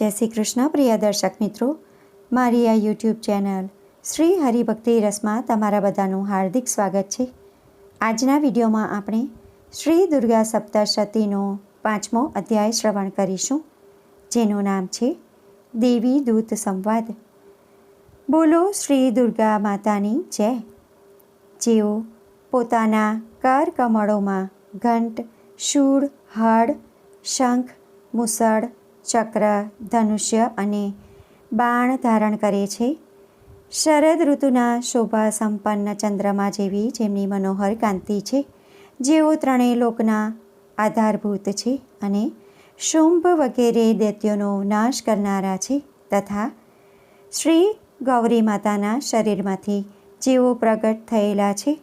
જય શ્રી કૃષ્ણ, પ્રિય દર્શક મિત્રો. મારી આ યુટ્યુબ ચેનલ શ્રી હરિભક્તિ રસમાં તમારા બધાનું હાર્દિક સ્વાગત છે. આજના વિડીયોમાં આપણે શ્રી દુર્ગા સપ્તશતીનો પાંચમો અધ્યાય શ્રવણ કરીશું. જેનું નામ છે દેવી દૂત સંવાદ. બોલો શ્રી દુર્ગા માતાની જય. જેઓ પોતાના કર કમળોમાં ઘંટ, શૂળ હળ શંખ, મુસળ ચક્ર, ધનુષ્ય અને બાણ ધારણ કરે છે. શરદ ઋતુના શોભા સંપન્ન ચંદ્રમા જેવી જેમની મનોહર કાંતિ છે. જેઓ ત્રણેય લોકના આધારભૂત છે અને શુંભ વગેરે દૈત્યોનો નાશ કરનારા છે તથા શ્રી ગૌરી માતાના શરીરમાંથી જેઓ પ્રગટ થયેલા છે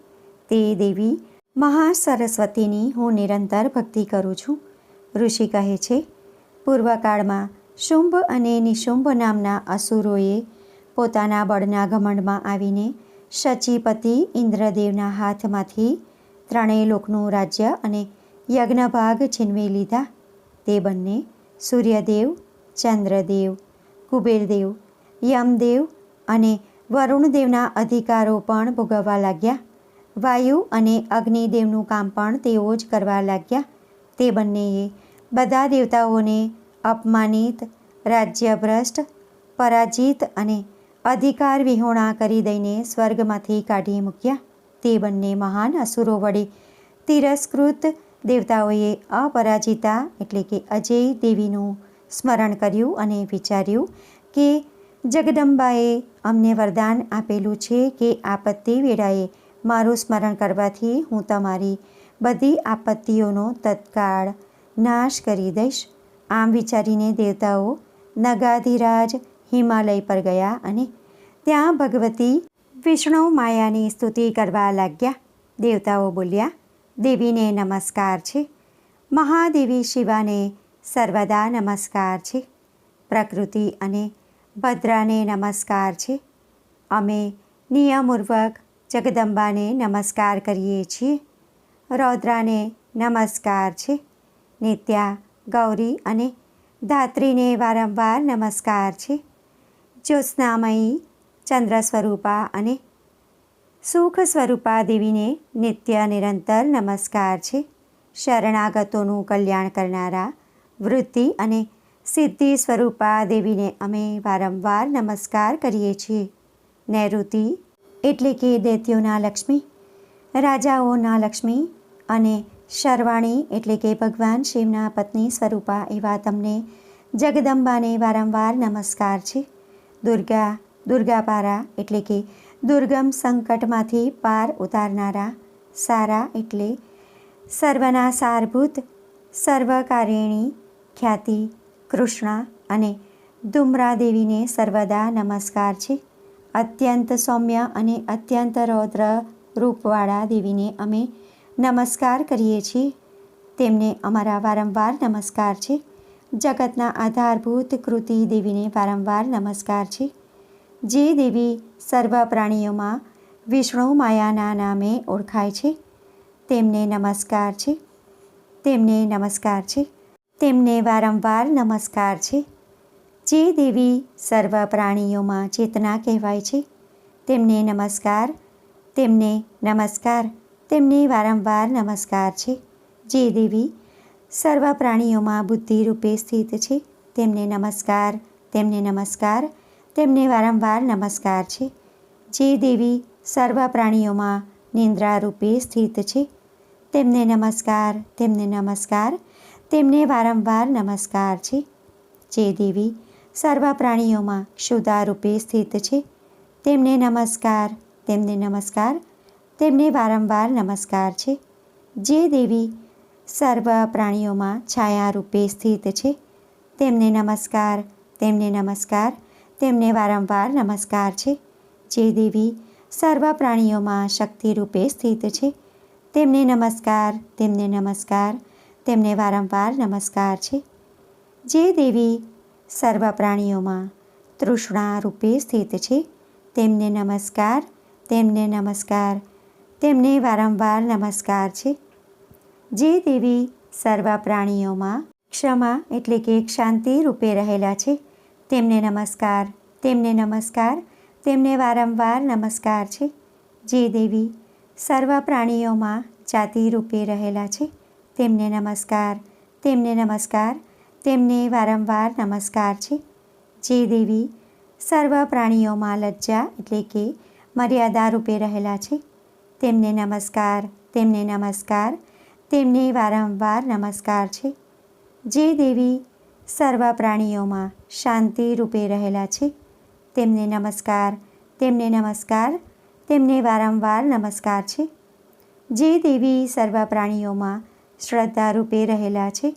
તે દેવી મહા સરસ્વતીની હું નિરંતર ભક્તિ કરું છું. ઋષિ કહે છે પૂર્વકાળમાં શુંભ અને નિશુંભ નામના અસુરોએ પોતાના બળના ઘમંડમાં આવીને શચીપતિ ઇન્દ્રદેવના હાથમાંથી ત્રણેય લોકનું રાજ્ય અને યજ્ઞભાગ છીનવી લીધા. તે બંને સૂર્યદેવ, ચંદ્રદેવ, કુબેરદેવ, યમદેવ અને વરુણદેવના અધિકારો પણ ભોગવવા લાગ્યા. વાયુ અને અગ્નિદેવનું કામ પણ તેઓ જ કરવા લાગ્યા. તે બંનેએ બધા દેવતાઓને અપમાનિત, રાજ્યભ્રષ્ટ, પરાજિત અને અધિકાર વિહોણા કરી દઈને સ્વર્ગમાંથી કાઢી મૂક્યા. તે બંને મહાન અસુરો વડે તિરસ્કૃત દેવતાઓએ અપરાજિતા એટલે કે અજય દેવીનું સ્મરણ કર્યું અને વિચાર્યું કે જગદંબાએ અમને વરદાન આપેલું છે કે આપત્તિ વેળાએ મારું સ્મરણ કરવાથી હું તમારી બધી આપત્તિઓનો તત્કાળ નાશ કરી દઈશ. આમ વિચારીને દેવતાઓ નગાધિરાજ હિમાલય પર ગયા અને ત્યાં ભગવતી વિષ્ણુ માયાની સ્તુતિ કરવા લાગ્યા. દેવતાઓ બોલ્યા, દેવીને નમસ્કાર છે. મહાદેવી શિવાને સર્વદા નમસ્કાર છે. પ્રકૃતિ અને ભદ્રાને નમસ્કાર છે. અમે નિયમપૂર્વક જગદંબાને નમસ્કાર કરીએ છીએ. રૌદ્રાને નમસ્કાર છે. નિત્યા, ગૌરી અને ધાત્રીને વારંવાર નમસ્કાર છે. જ્યોત્સ્નામયી ચંદ્ર સ્વરૂપા અને સુખ સ્વરૂપા દેવીને નિત્ય નિરંતર નમસ્કાર છે. શરણાગતોનું કલ્યાણ કરનારા વૃત્તિ અને સિદ્ધિ સ્વરૂપા દેવીને અમે વારંવાર નમસ્કાર કરીએ છીએ. નૈઋતિ એટલે કે દૈત્યોના લક્ષ્મી, રાજાઓના લક્ષ્મી અને શર્વાણી એટલે કે ભગવાન શિવના પત્ની સ્વરૂપા એવા તમને જગદંબાને વારંવાર નમસ્કાર છે. દુર્ગા, દુર્ગાપારા એટલે કે દુર્ગમ સંકટમાંથી પાર ઉતારનારા સારા એટલે સર્વના સારભૂત, સર્વકારિણી, ખ્યાતિ, કૃષ્ણા અને ધુમ્રા દેવીને સર્વદા નમસ્કાર છે. અત્યંત સૌમ્ય અને અત્યંત રૌદ્ર રૂપવાળા દેવીને અમે નમસ્કાર કરીએ છીએ. તેમને અમારા વારંવાર નમસ્કાર છે. જગતના આધારભૂત કૃતિ દેવીને વારંવાર નમસ્કાર છે. જે દેવી સર્વ પ્રાણીઓમાં વિષ્ણુ માયાના નામે ઓળખાય છે. તેમને નમસ્કાર છે. તેમને નમસ્કાર છે. તેમને વારંવાર નમસ્કાર છે. જે દેવી સર્વ પ્રાણીઓમાં ચેતના કહેવાય છે. તેમને નમસ્કાર. તેમને નમસ્કાર. તેમને વારંવાર નમસ્કાર છે. જે દેવી સર્વ પ્રાણીઓમાં બુદ્ધિ રૂપે સ્થિત છે. તેમને નમસ્કાર તેમને નમસ્કાર, તેમને વારંવાર નમસ્કાર છે. જે દેવી સર્વ પ્રાણીઓમાં નિંદ્રા રૂપે સ્થિત છે. તેમને નમસ્કાર તેમને નમસ્કાર, તેમને વારંવાર નમસ્કાર છે. જે દેવી સર્વ પ્રાણીઓમાં ક્ષુદા રૂપે સ્થિત છે. તેમને નમસ્કાર તેમને નમસ્કાર તેમને વારંવાર નમસ્કાર છે. જે દેવી સર્વ પ્રાણીઓમાં છાયા રૂપે સ્થિત છે, તેમને નમસ્કાર તેમને નમસ્કાર, તેમને વારંવાર નમસ્કાર છે. જે દેવી સર્વ પ્રાણીઓમાં શક્તિ રૂપે સ્થિત છે, તેમને નમસ્કાર તેમને નમસ્કાર, તેમને વારંવાર નમસ્કાર છે. જે દેવી સર્વ પ્રાણીઓમાં તૃષ્ણા રૂપે સ્થિત છે, તેમને નમસ્કાર તેમને નમસ્કાર તેમને વારંવાર નમસ્કાર છે. જે દેવી સર્વ પ્રાણીઓમાં ક્ષમા એટલે કે શાંતિ રૂપે રહેલા છે. તેમને નમસ્કાર તેમને નમસ્કાર, તેમને વારંવાર નમસ્કાર છે. જે દેવી સર્વ પ્રાણીઓમાં જાતિ રૂપે રહેલા છે. તેમને નમસ્કાર તેમને નમસ્કાર, તેમને વારંવાર નમસ્કાર છે. જે દેવી સર્વ પ્રાણીઓમાં લજ્જા એટલે કે મર્યાદા રૂપે રહેલા છે. તેમને નમસ્કાર તેમને નમસ્કાર, તેમને વારંવાર નમસ્કાર છે. જે દેવી સર્વ પ્રાણીઓમાં શાંતિ રૂપે રહેલા છે, તેમને નમસ્કાર તેમને નમસ્કાર, તેમને વારંવાર નમસ્કાર છે. જે દેવી સર્વ પ્રાણીઓમાં શ્રદ્ધા રૂપે રહેલા છે,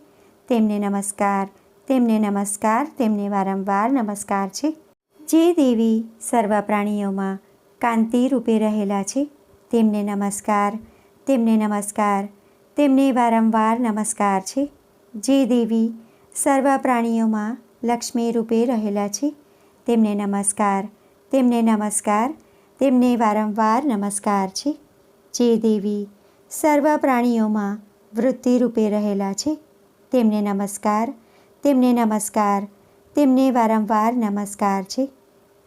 તેમને નમસ્કાર તેમને નમસ્કાર, તેમને વારંવાર નમસ્કાર છે. જે દેવી સર્વ પ્રાણીઓમાં કાંતિ રૂપે રહેલા છે તેમને નમસ્કાર તેમને નમસ્કાર, તેમને વારંવાર નમસ્કાર છે. જે દેવી સર્વ પ્રાણીઓમાં લક્ષ્મી રૂપે રહેલા છે, તેમને નમસ્કાર તેમને નમસ્કાર, તેમને વારંવાર નમસ્કાર છે. જે દેવી સર્વ પ્રાણીઓમાં વૃત્તિ રૂપે રહેલા છે, તેમને નમસ્કાર તેમને નમસ્કાર, તેમને વારંવાર નમસ્કાર છે.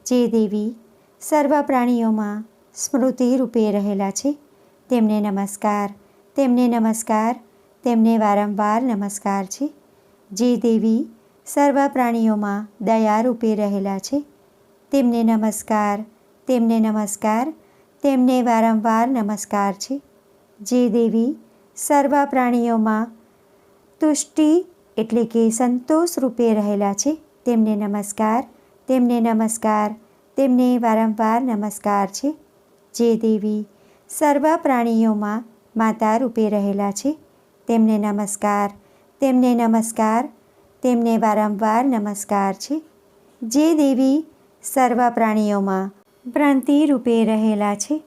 જે દેવી સર્વ પ્રાણીઓમાં સ્મૃતિ રૂપે રહેલા છે. તેમને નમસ્કાર તેમને નમસ્કાર, તેમને વારંવાર નમસ્કાર છે. જે દેવી સર્વ પ્રાણીઓમાં દયા રૂપે રહેલા છે. તેમને નમસ્કાર તેમને નમસ્કાર, તેમને વારંવાર નમસ્કાર છે. જે દેવી સર્વ પ્રાણીઓમાં તુષ્ટિ એટલે કે સંતોષ રૂપે રહેલા છે. તેમને નમસ્કાર તેમને નમસ્કાર, તેમને વારંવાર નમસ્કાર છે. જે દેવી સર્વ પ્રાણીઓમાં માતા રૂપે રહેલા છે, તેમને નમસ્કાર તેમને નમસ્કાર, તેમને વારંવાર નમસ્કાર છે. જે દેવી સર્વ પ્રાણીઓમાં ભ્રાંતિ રૂપે રહેલા છે,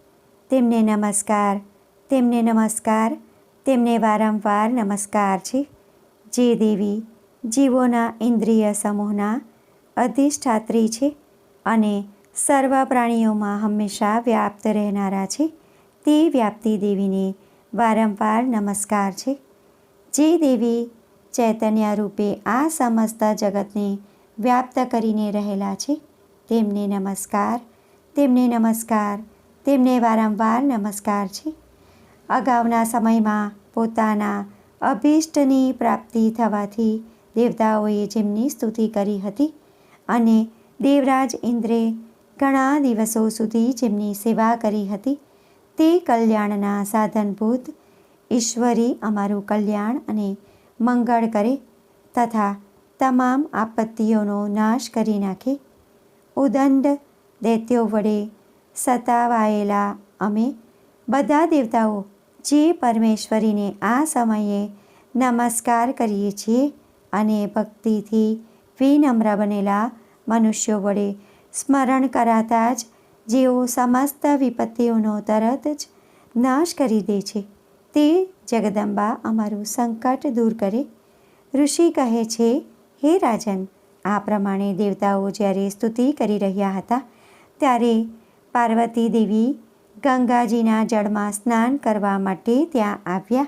તેમને નમસ્કાર તેમને નમસ્કાર, તેમને વારંવાર નમસ્કાર છે. જે દેવી જીવોના ઇન્દ્રિય સમૂહના અધિષ્ઠાત્રી છે અને સર્વ પ્રાણીઓમાં હંમેશા વ્યાપ્ત રહેનારા છે. તે વ્યાપ્તિ દેવીને વારંવાર નમસ્કાર છે. જે દેવી ચૈતન્ય રૂપે આ સમસ્ત જગતને વ્યાપ્ત કરીને રહેલા છે, તેમને નમસ્કાર તેમને નમસ્કાર, તેમને વારંવાર નમસ્કાર છે. અગાઉના સમયમાં પોતાના અભિષ્ટની પ્રાપ્તિ થવાથી દેવતાઓએ જેમની સ્તુતિ કરી હતી અને દેવરાજ ઇન્દ્રે ઘણા દિવસો સુધી જેમની સેવા કરી હતી, તે કલ્યાણના સાધનભૂત, ઈશ્વરી અમારું કલ્યાણ અને મંગળ કરે તથા તમામ આપત્તિઓનો નાશ કરી નાખે. ઉદંડ દૈત્યો વડે સતાવાયેલા અમે બધા દેવતાઓ જે પરમેશ્વરીને આ સમયે નમસ્કાર કરીએ છીએ અને ભક્તિથી વિનમ્ર બનેલા મનુષ્યો વડે સ્મરણ કરાતા જ જેઓ સમસ્ત વિપત્તિઓનો તરત જ નાશ કરી દે છે, તે જગદંબા અમારું સંકટ દૂર કરે. ઋષિ કહે છે, હે રાજન, આ પ્રમાણે દેવતાઓ જ્યારે સ્તુતિ કરી રહ્યા હતા, ત્યારે પાર્વતી દેવી ગંગાજીના જળમાં સ્નાન કરવા માટે ત્યાં આવ્યા.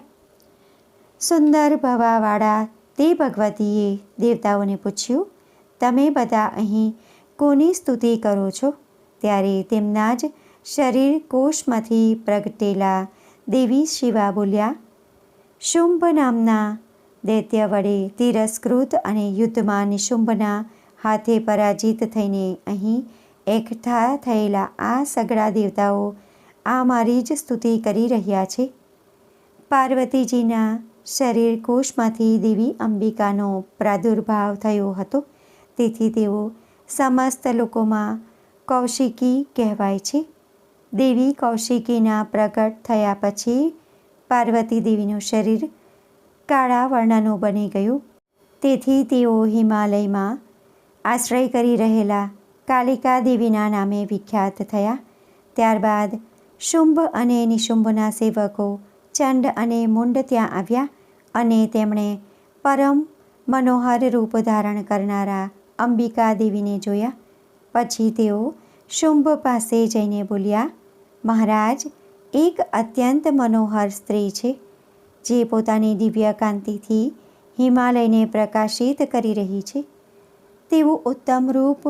સુંદર ભવાવાળા તે ભગવતીએ દેવતાઓને પૂછ્યું, તમે બધા અહીં કોની સ્તુતિ કરો છો. ત્યારે તેમના જ શરીર કોષમાંથી પ્રગટેલા દેવી શિવા બોલ્યા, શુંભ નામના દૈત્ય વડે તિરસ્કૃત અને યુદ્ધમાં નિશુંભના હાથે પરાજિત થઈને અહીં એકઠા થયેલા આ સગળા દેવતાઓ આ મારી જ સ્તુતિ કરી રહ્યા છે. પાર્વતીજીના શરીર કોષમાંથી દેવી અંબિકાનો પ્રાદુર્ભાવ થયો હતો. તેથી તેઓ સમસ્ત લોકોમાં કૌશિકી કહેવાય છે. દેવી કૌશિકીના પ્રગટ થયા પછી પાર્વતી દેવીનું શરીર કાળા વર્ણનું બની ગયું. તેથી તેઓ હિમાલયમાં આશ્રય કરી રહેલા કાલિકા દેવીના નામે વિખ્યાત થયા. ત્યારબાદ શુંભ અને નિશુંભના સેવકો ચંડ અને મુંડ ત્યાં આવ્યા અને તેમણે પરમ મનોહર રૂપ ધારણ કરનારા અંબિકા દેવીને જોયા. પછી તેઓ શુંભ પાસે જઈને બોલ્યા, મહારાજ, એક અત્યંત મનોહર સ્ત્રી છે, જે પોતાની દિવ્ય કાંતિથી હિમાલયને પ્રકાશિત કરી રહી છે. તેવું ઉત્તમ રૂપ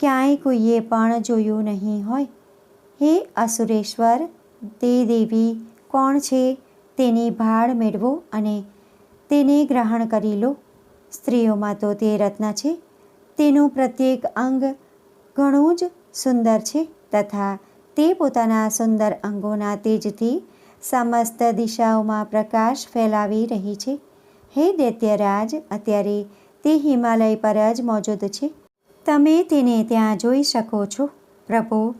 ક્યાંય કોઈએ પણ જોયું નહીં હોય. હે અસુરેશ્વર, તે દેવી કોણ છે તેની ભાળ મેળવો અને તેને ગ્રહણ કરી લો. સ્ત્રીઓમાં તો તે રત્ન છે. તેનું પ્રત્યેક અંગ ઘણું જ સુંદર છે તથા તે પોતાના સુંદર અંગોના તેજથી સમસ્ત દિશાઓમાં પ્રકાશ ફેલાવી રહી છે. હે દૈત્યરાજ, અત્યારે તે હિમાલય પર જ મોજૂદ છે. તમે તેને ત્યાં જોઈ શકો છો. પ્રભુ,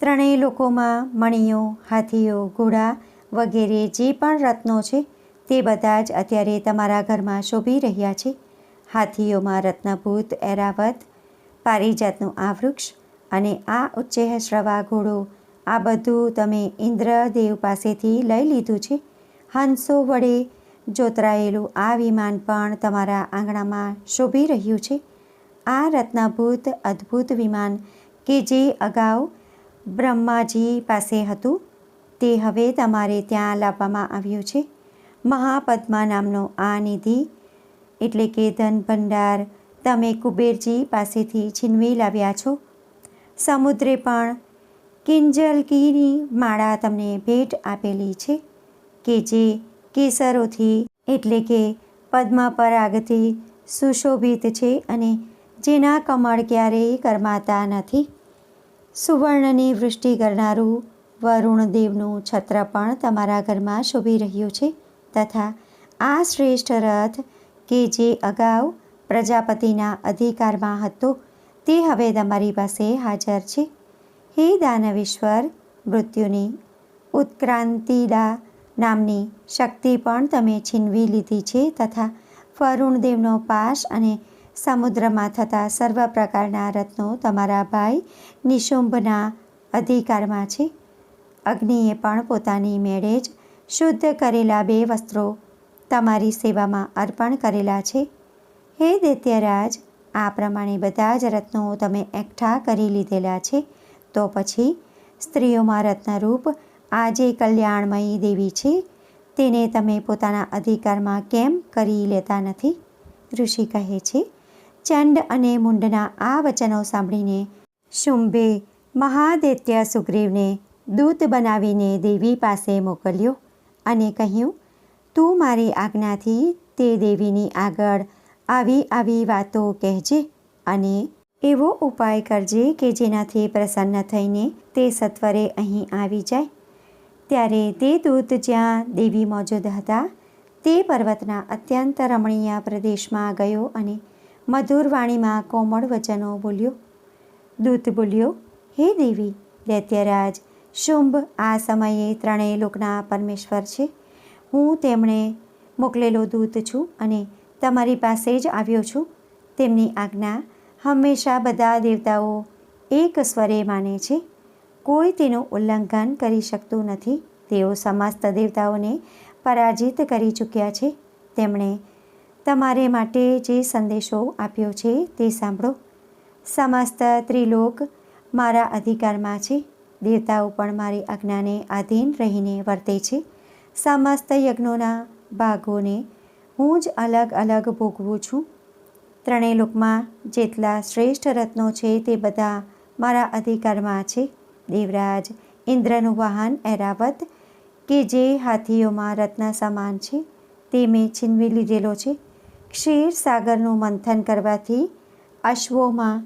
ત્રણેય લોકોમાં મણીઓ હાથીઓ, ઘોડા વગેરે જે પણ રત્નો છે તે બધા જ અત્યારે તમારા ઘરમાં શોભી રહ્યા છે. હાથીઓમાં રત્નભૂત એરાવત, પારિજાતનું આ વૃક્ષ અને આ ઉચ્ચેહ શ્રવા ઘોડો, આ બધું તમે ઇન્દ્રદેવ પાસેથી લઈ લીધું છે. હંસો વડે જોતરાયેલું આ વિમાન પણ તમારા આંગણામાં શોભી રહ્યું છે. આ રત્નભૂત અદ્ભુત વિમાન કે જે અગાઉ બ્રહ્માજી પાસે હતું, તે હવે તમારે ત્યાં લાવવામાં આવ્યું છે. મહાપદ્મા નામનો આ નિધિ એટલે કે ધન ભંડાર, તમે કુબેરજી પાસેથી છીનવી લાવ્યા છો? સમુદ્રે પણ કિંજલકીની માળા તમને ભેટ આપેલી છે કે જે કેસરોથી એટલે કે પદ્મપરાગથી સુશોભિત છે અને જેના કમળ ક્યારેય કરમાતા નથી. સુવર્ણની વૃષ્ટિ કરનારું વરુણદેવનું છત્ર પણ તમારા ઘરમાં શોભી રહ્યું છે તથા આ શ્રેષ્ઠ રથ કે જે અગાઉ પ્રજાપતિના અધિકારમાં હતો, તે હવે તમારી પાસે હાજર છે. હે દાનવેશ્વર, મૃત્યુની ઉત્ક્રાંતિદા નામની શક્તિ પણ તમે છીનવી લીધી છે તથા ફરુણદેવનો પાશ અને સમુદ્રમાં થતા સર્વ પ્રકારના રત્નો તમારા ભાઈ નિશુંભના અધિકારમાં છે. અગ્નિએ પણ પોતાની મેળે જ શુદ્ધ કરેલા બે વસ્ત્રો તમારી સેવામાં અર્પણ કરેલા છે. હે દૈત્યરાજ, આ પ્રમાણે બધા જ રત્નો તમે એકઠા કરી લીધેલા છે. તો પછી સ્ત્રીઓમાં રત્નરૂપ આ જે કલ્યાણમયી દેવી છે. તેને તમે પોતાના અધિકારમાં કેમ કરી લેતા નથી? ઋષિ કહે છે, ચંડ અને મુંડના આ વચનો સાંભળીને શુંભે મહાદૈત્ય સુગ્રીવને દૂત બનાવીને દેવી પાસે મોકલ્યો અને કહ્યું તું મારી આજ્ઞાથી તે દેવીની આગળ આવી આવી વાતો કહેજે અને એવો ઉપાય કરજે કે જેનાથી પ્રસન્ન થઈને તે સત્વરે અહીં આવી જાય. ત્યારે તે દૂત જ્યાં દેવી મોજૂદ હતા, તે પર્વતના અત્યંત રમણીય પ્રદેશમાં ગયો અને મધુર વાણીમાં કોમળ વચનો બોલ્યો. દૂત બોલ્યો, હે દેવી, દૈત્યરાજ, શુંભ આ સમયે ત્રણેય લોકના પરમેશ્વર છે. હું તેમણે મોકલેલો દૂત છું અને તમારી પાસે જ આવ્યો છું. તેમની આજ્ઞા હંમેશા બધા દેવતાઓ એક સ્વરે માને છે. કોઈ તેનું ઉલ્લંઘન કરી શકતું નથી. તેઓ સમસ્ત દેવતાઓને પરાજિત કરી ચૂક્યા છે. તેમણે તમારે માટે જે સંદેશો આપ્યો છે તે સાંભળો. સમસ્ત ત્રિલોક મારા અધિકારમાં છે. દેવતાઓ પણ મારી આજ્ઞાને આધીન રહીને વર્તે છે. સમસ્ત યજ્ઞોના ભાગોને હું જ અલગ અલગ ભોગવું છું. ત્રણેય લોકમાં જેટલા શ્રેષ્ઠ રત્નો છે તે બધા મારા અધિકારમાં છે. દેવરાજ, ઇન્દ્રનું વાહન એરાવત કે જે હાથીઓમાં રત્ન સમાન છે તે મેં છીનવી લીધેલો છે. ક્ષીર સાગરનું મંથન કરવાથી અશ્વોમાં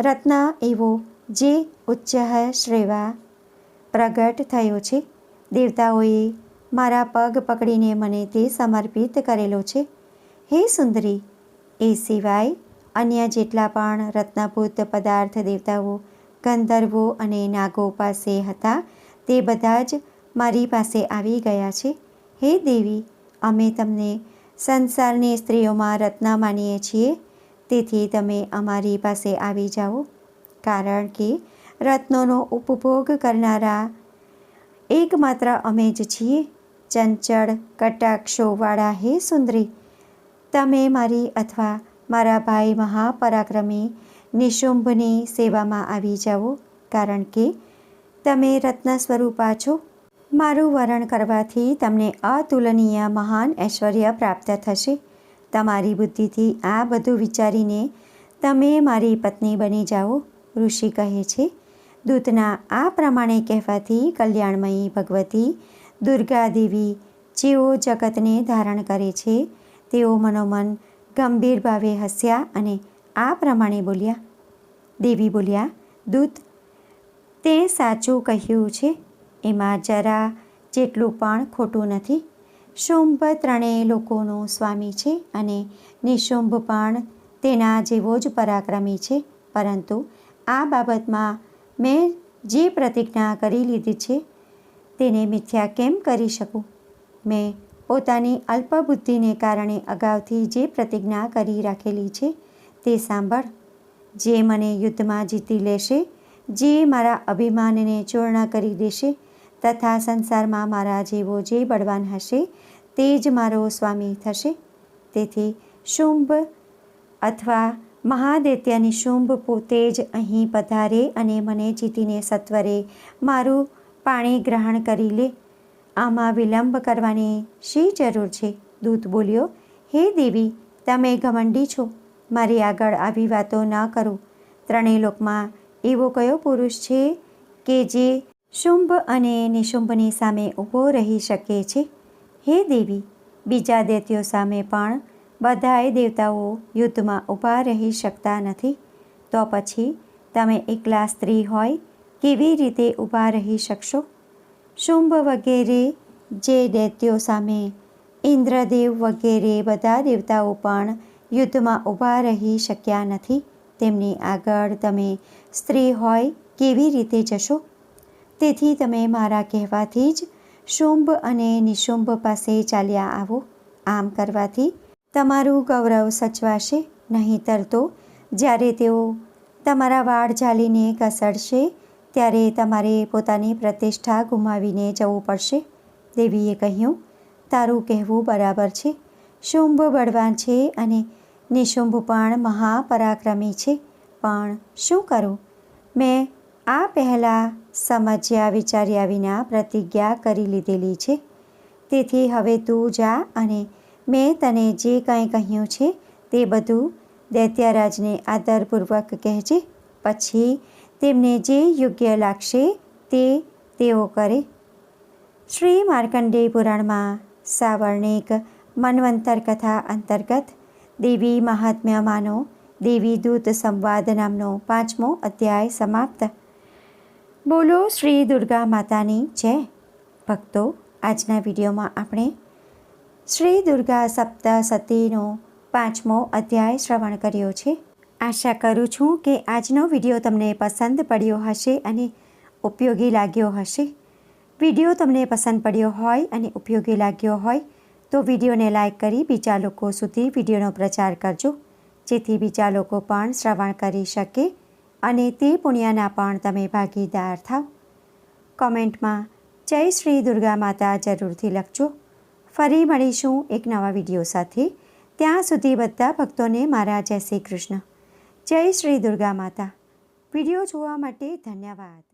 રત્ન એવો જે ઉચ્ચ શ્રેવા પ્રગટ થયો છે. દેવતાઓએ મારા પગ પકડીને મને તે સમર્પિત કરેલો છે. હે સુંદરી, એ સિવાય અન્ય જેટલા પણ રત્નભૂત પદાર્થ દેવતાઓ, ગંધર્વો અને નાગો પાસે હતા, તે બધા જ મારી પાસે આવી ગયા છે. હે દેવી, અમે તમને સંસારની સ્ત્રીઓમાં રત્ન માનીએ છીએ, તેથી તમે અમારી પાસે આવી જાઓ, કારણ કે રત્નોનો ઉપભોગ કરનારા એકમાત્ર અમે જ છીએ. ચંચળ કટાક્ષોવાળા, હે સુંદરી, તમે મારી અથવા મારા ભાઈ મહાપરાક્રમી નિશુંભની સેવામાં આવી જાઓ, કારણ કે તમે રત્ન સ્વરૂપા છો. મારું વરણ કરવાથી તમને અતુલનીય મહાન ઐશ્વર્ય પ્રાપ્ત થશે. તમારી બુદ્ધિથી આ બધું વિચારીને તમે મારી પત્ની બની જાઓ. ઋષિ કહે છે, દૂતના આ પ્રમાણે કહેવાથી કલ્યાણમયી ભગવતી દુર્ગા દેવી જેઓ જગતને ધારણ કરે છે, તેઓ મનોમન ગંભીર ભાવે હસ્યા અને આ પ્રમાણે બોલ્યા. દેવી બોલ્યા, દૂત, તે સાચું કહ્યું છે, એમાં જરા જેટલું પણ ખોટું નથી. શુંભ ત્રણેય લોકોનો સ્વામી છે અને નિશુંભ પણ તેના જેવો જ પરાક્રમી છે. પરંતુ આ બાબતમાં મેં જે પ્રતિજ્ઞા કરી લીધી છે તેને મિથ્યા કેમ કરી શકું? મેં પોતાની અલ્પબુદ્ધિને કારણે અગાઉથી જે પ્રતિજ્ઞા કરી રાખેલી છે તે સાંભળ. જે મને યુદ્ધમાં જીતી લેશે, જે મારા અભિમાનને ચૂર્ણ કરી દેશે તથા સંસારમાં મારા જેવો જે બળવાન હશે તે જ મારો સ્વામી થશે. તેથી શુંભ અથવા મહાદૈત્યની શુંભ પોતે જ અહીં પધારે અને મને જીતીને સત્વરે મારું પાણી ગ્રહણ કરી લે. આમાં વિલંબ કરવાની શી જરૂર છે? દૂત બોલ્યો, હે દેવી, તમે ઘમંડી છો. મારી આગળ આવી વાતો ન કરો. ત્રણેય લોકમાં એવો કયો પુરુષ છે કે જે શુંભ અને નિશુંભની સામે ઊભો રહી શકે છે? હે દેવી, બીજા દૈત્યો સામે પણ બધાએ દેવતાઓ યુદ્ધમાં ઊભા રહી શકતા નથી. તો પછી તમે એકલા સ્ત્રી હોય કેવી રીતે ઊભા રહી શકશો? શુંભ વગેરે જે દૈત્યો સામે, ઇન્દ્રદેવ વગેરે બધા દેવતાઓ પણ યુદ્ધમાં ઊભા રહી શક્યા નથી. તેમની આગળ તમે સ્ત્રી હોય કેવી રીતે જશો? તેથી તમે મારા કહેવાથી જ શુંભ અને નિશુંભ પાસે ચાલ્યા આવો. આમ કરવાથી તમારું ગૌરવ સચવાશે, નહીંતર તો જ્યારે તેઓ તમારા વાળ ઝાલીને ઘસડશે ત્યારે તમારે પોતાની પ્રતિષ્ઠા ગુમાવીને જવું પડશે. દેવીએ કહ્યું, તારું કહેવું બરાબર છે. શુંભ બળવાન છે અને નિશુંભ પણ મહાપરાક્રમી છે. પણ શું કરું? મેં આ પહેલાં સમજ્યા વિચાર્યા વિના પ્રતિજ્ઞા કરી લીધેલી છે. તેથી હવે તું જા અને મેં તને જે કંઈ કહ્યું છે તે બધું દૈત્યરાજને આદરપૂર્વક કહેજે. પછી તેમને જે યોગ્ય લાગશે તે તેઓ કરે. શ્રી માર્કંડેય પુરાણમાં સાવર્ણિક મન્વંતર કથા અંતર્ગત દેવી મહાત્મ્યમાંનો દેવી દૂત સંવાદ નામનો પાંચમો અધ્યાય સમાપ્ત. બોલો શ્રી દુર્ગા માતાની જય. ભક્તો, આજના વિડીયોમાં આપણે શ્રી દુર્ગા સપ્તસતીનો પાંચમો અધ્યાય શ્રવણ કર્યો છે. આશા કરું છું કે આજનો વીડિયો તમને પસંદ પડ્યો હશે અને ઉપયોગી લાગ્યો હશે. વીડિયો તમને પસંદ પડ્યો હોય અને ઉપયોગી લાગ્યો હોય, તો વિડીયોને લાઇક કરી બીજા લોકો સુધી વિડીયોનો પ્રચાર કરજો. જેથી બીજા લોકો પણ શ્રવણ કરી શકે અને તે પુણ્યના પણ તમે ભાગીદાર થાવ. કોમેન્ટમાં, જય શ્રી દુર્ગા માતા જરૂરથી લખજો. ફરી મળીશું એક નવા વીડિયો સાથે. ત્યાં સુધી બધા ભક્તોને મારા જય શ્રી કૃષ્ણ. જય શ્રી દુર્ગા માતા. વીડિયો જોવા માટે ધન્યવાદ.